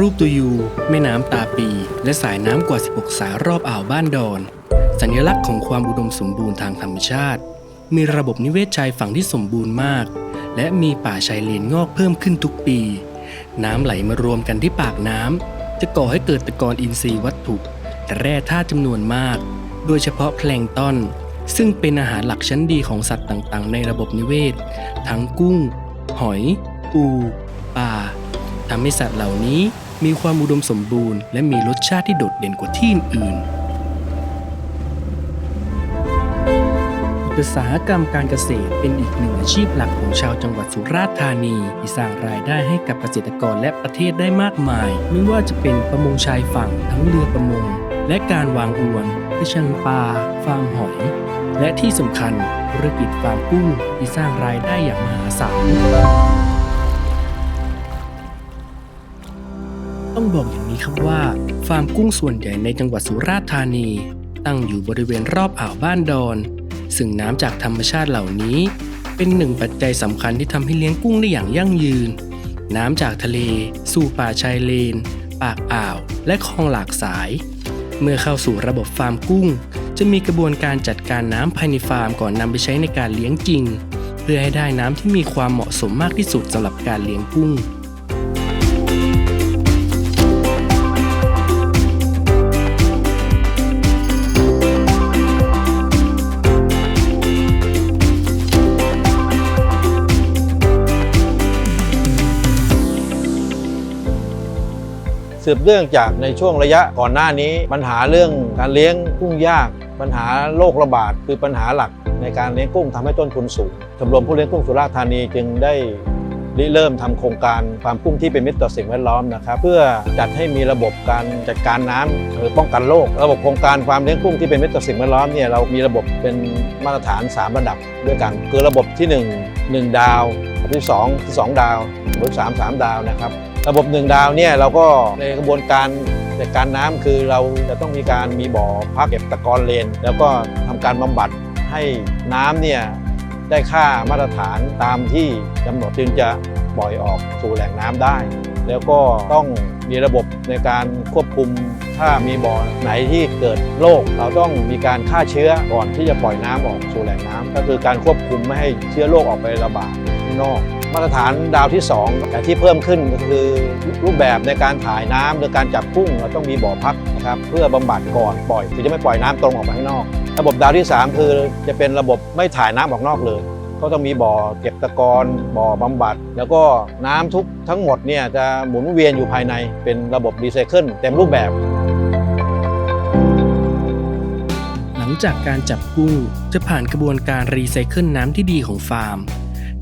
รูปตัวยู แม่น้ำตาปี และสายน้ำกว่า 16 สายรอบอ่าวบ้านดอน สัญลักษณ์ของความอุดมสมบูรณ์ทางธรรมชาติ มีระบบนิเวศชายฝั่งที่สมบูรณ์มาก และมีป่าชายเลนงอกเพิ่มขึ้นทุกปี น้ำไหลมารวมกันที่ปากน้ำจะก่อให้เกิดตะกอนอินทรีย์วัตถุและแร่ธาตุจำนวนมาก โดยเฉพาะแพลงต้นซึ่งเป็นอาหารหลักชั้นดีของสัตว์ต่างๆ ในระบบนิเวศ ทั้งกุ้ง หอย ปูปลาทำให้สัตว์เหล่านี้ มีความอุดมสมบูรณ์ และมีรสชาติที่โดดเด่นกว่าที่อื่นอุตสาหกรรมการเกษตรเป็นอีกหนึ่งอาชีพหลักของชาวจังหวัดสุราษฎร์ธานีที่สร้างรายได้ให้กับเกษตรกรและประเทศได้มากมาย ไม่ว่าจะเป็นประมงชายฝั่งทั้งเรือประมง และการวางอวนกระชังปลาฟาร์มหอย และที่สำคัญธุรกิจฟาร์มกุ้งที่สร้างรายได้อย่างมหาศาล ต้องบอกอย่างนี้ครับว่า ฟาร์มกุ้งส่วนใหญ่ในจังหวัดสุราษฎร์ธานี ตั้งอยู่บริเวณรอบอ่าวบ้านดอน ซึ่งน้ำจากธรรมชาติเหล่านี้ เป็นหนึ่งปัจจัยสำคัญที่ทำให้เลี้ยงกุ้งได้อย่างยั่งยืน น้ำจากทะเล สู่ป่าชายเลน ปากอ่าว และคลองหลากสาย เมื่อเข้าสู่ระบบฟาร์มกุ้ง จะมีกระบวนการจัดการน้ำภายในฟาร์มก่อนนำไปใช้ในการเลี้ยงจริง เพื่อให้ได้น้ำที่มีความเหมาะสมมากที่สุดสำหรับการเลี้ยงกุ้ง สืบเนื่องจากในช่วงระยะก่อนหน้านี้ ปัญหาเรื่องการเลี้ยงกุ้งยาก ปัญหาโรคระบาดคือปัญหาหลักในการเลี้ยงกุ้งทำให้ต้นทุนสูงชมรมผู้เลี้ยงกุ้งสุราษฎร์ธานีจึงได้ริเริ่มทำโครงการฟาร์มกุ้งที่เป็นมิตรต่อสิ่งแวดล้อมนะครับเพื่อจัดให้มีระบบการจัดการน้ำหรือป้องกันโรคระบบโครงการฟาร์มเลี้ยงกุ้งที่เป็นมิตรต่อสิ่งแวดล้อมเนี่ยเรามีระบบเป็นมาตรฐาน 3 ระดับด้วยกัน คือระบบที่ 1 1 ดาว ที่2ที่2ดาวระบบที่3 3 ดาวนะครับ ระบบหนึ่งดาวเนี่ยเราก็ในกระบวนการจัดการน้ำคือเราจะต้องมีการมีบ่อพักเก็บตะกอนเลน แล้วก็ทำการบำบัดให้น้ำเนี่ยได้ค่ามาตรฐานตามที่กำหนดจึงจะปล่อยออกสู่แหล่งน้ำได้ แล้วก็ต้องมีระบบในการควบคุมถ้ามีบ่อไหนที่เกิดโรคเราต้องมีการฆ่าเชื้อก่อนที่จะปล่อยน้ำออกสู่แหล่งน้ำก็คือการควบคุมไม่ให้เชื้อโรคออกไประบาดข้างนอก มาตรฐานดาวที่ 2 แต่ที่เพิ่มขึ้นก็คือรูปแบบในการถ่ายน้ำหรือการจับกุ้งเราต้องมีบ่อพักนะครับเพื่อบำบัดก่อนปล่อยคือจะไม่ปล่อยน้ำตรงออกมาข้างนอก ระบบดาวที่ 3 คือจะเป็นระบบไม่ถ่ายน้ำออกนอกเลยก็ต้องมีบ่อเก็บตะกอนบ่อบำบัด แล้วก็น้ำทุกทั้งหมดเนี่ยจะหมุนเวียนอยู่ภายในเป็นระบบรีไซเคิลเต็มรูปแบบ หลังจากการจับกุ้งจะผ่านกระบวนการรีไซเคิลน้ำที่ดีของฟาร์ม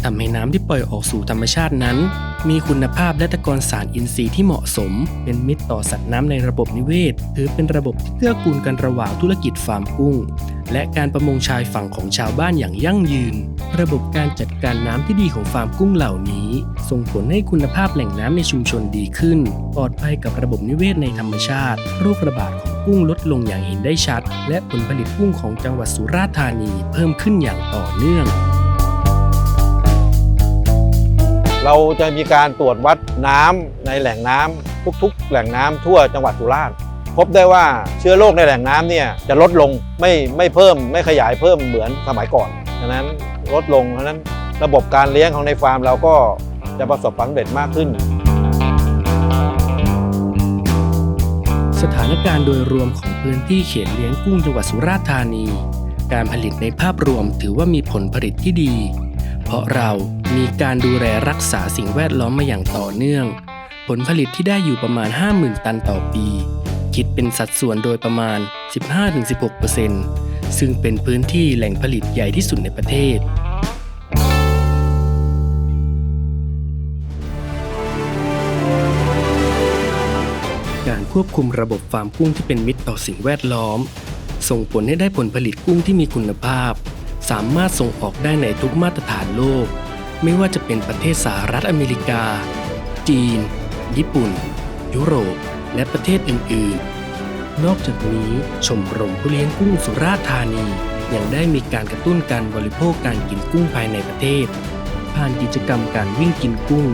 ทำให้น้ำที่ปล่อยออกสู่ธรรมชาตินั้น มีคุณภาพและตะกอนสารอินทรีย์ที่เหมาะสม เป็นมิตรต่อสัตว์น้ำในระบบนิเวศ ถือเป็นระบบที่เกื้อกูลกันระหว่างธุรกิจฟาร์มกุ้ง และการประมงชายฝั่งของชาวบ้านอย่างยั่งยืน ระบบการจัดการน้ำที่ดีของฟาร์มกุ้งเหล่านี้ ส่งผลให้คุณภาพแหล่งน้ำในชุมชนดีขึ้น ปลอดภัยกับระบบนิเวศในธรรมชาติ โรคระบาดของกุ้งลดลงอย่างเห็นได้ชัด และผลผลิตกุ้งของจังหวัดสุราษฎร์ธานีเพิ่มขึ้นอย่างต่อเนื่อง เราจะมีการตรวจวัดน้ำในแหล่งน้ำทุกๆ แหล่งน้ำทั่วจังหวัดสุราษฎร์พบได้ว่าเชื้อโรคในแหล่งน้ำเนี่ยจะลดลงไม่ไม่เพิ่มไม่ขยายเพิ่มเหมือนสมัยก่อนฉะนั้นลดลงเพราะนั้นระบบการเลี้ยงของในฟาร์มเราก็จะประสบความสำเร็จมากขึ้น สถานการณ์โดยรวมของพื้นที่เขตเลี้ยงกุ้งจังหวัดสุราษฎร์ธานี การผลิตในภาพรวมถือว่ามีผลผลิตที่ดี เพราะเรา มีการดูแลรักษาสิ่งแวดล้อมมาอย่างต่อเนื่อง ผลผลิตที่ได้อยู่ประมาณ 50,000 ตันต่อปี คิดเป็นสัดส่วนโดยประมาณ 15-16%ซึ่งเป็นพื้นที่แหล่งผลิตใหญ่ที่สุดในประเทศการควบคุมระบบฟาร์มกุ้งที่เป็นมิตรต่อสิ่งแวดล้อม ส่งผลให้ได้ผลผลิตกุ้งที่มีคุณภาพ สามารถส่งออกได้ในทุกมาตรฐานโลก ไม่ว่าจะเป็นประเทศสหรัฐอเมริกา จีน ญี่ปุ่น ยุโรป และประเทศอื่น ๆ นอกจากนี้ชมรมผู้เลี้ยงกุ้งสุราษฎร์ธานี ยังได้มีการกระตุ้นการบริโภคการกินกุ้งภายในประเทศ ผ่านกิจกรรมการวิ่งกินกุ้ง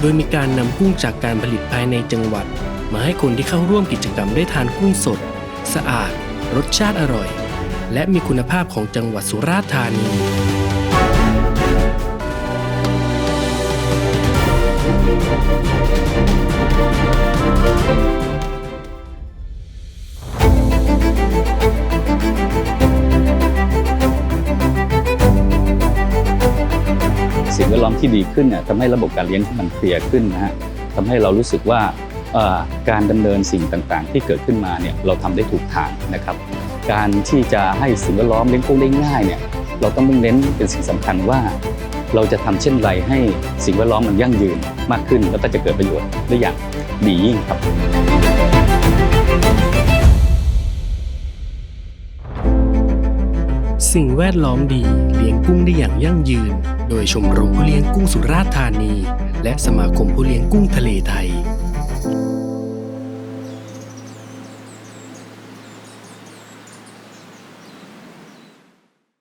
โดยมีการนำกุ้งจากการผลิตภายในจังหวัด มาให้คนที่เข้าร่วมกิจกรรมได้ทานกุ้งสด สะอาด รสชาติอร่อย และมีคุณภาพของจังหวัดสุราษฎร์ธานี สิ่งแวดล้อมที่ดีขึ้นเนี่ยทำให้ระบบการเลี้ยงที่มันเคลียร์ขึ้นนะฮะทำให้เรารู้สึกว่าการดำเนินสิ่งต่างๆ ที่เกิดขึ้นมาเนี่ยเราทำได้ถูกทางนะครับ การที่จะให้สิ่งแวดล้อมเลี้ยงกุ้งได้ง่ายเนี่ยเราต้องมุ่งเน้นเป็นสิ่งสำคัญว่า เราจะทำเช่นไรให้สิ่งแวดล้อมมันยั่งยืนมากขึ้น แล้วก็จะเกิดประโยชน์ได้อย่างดียิ่งครับ สิ่งแวดล้อมดีเลี้ยงกุ้งได้อย่างยั่งยืน โดยชมรมผู้เลี้ยงกุ้งสุราษฎร์ธานี และสมาคมผู้เลี้ยงกุ้งทะเลไทย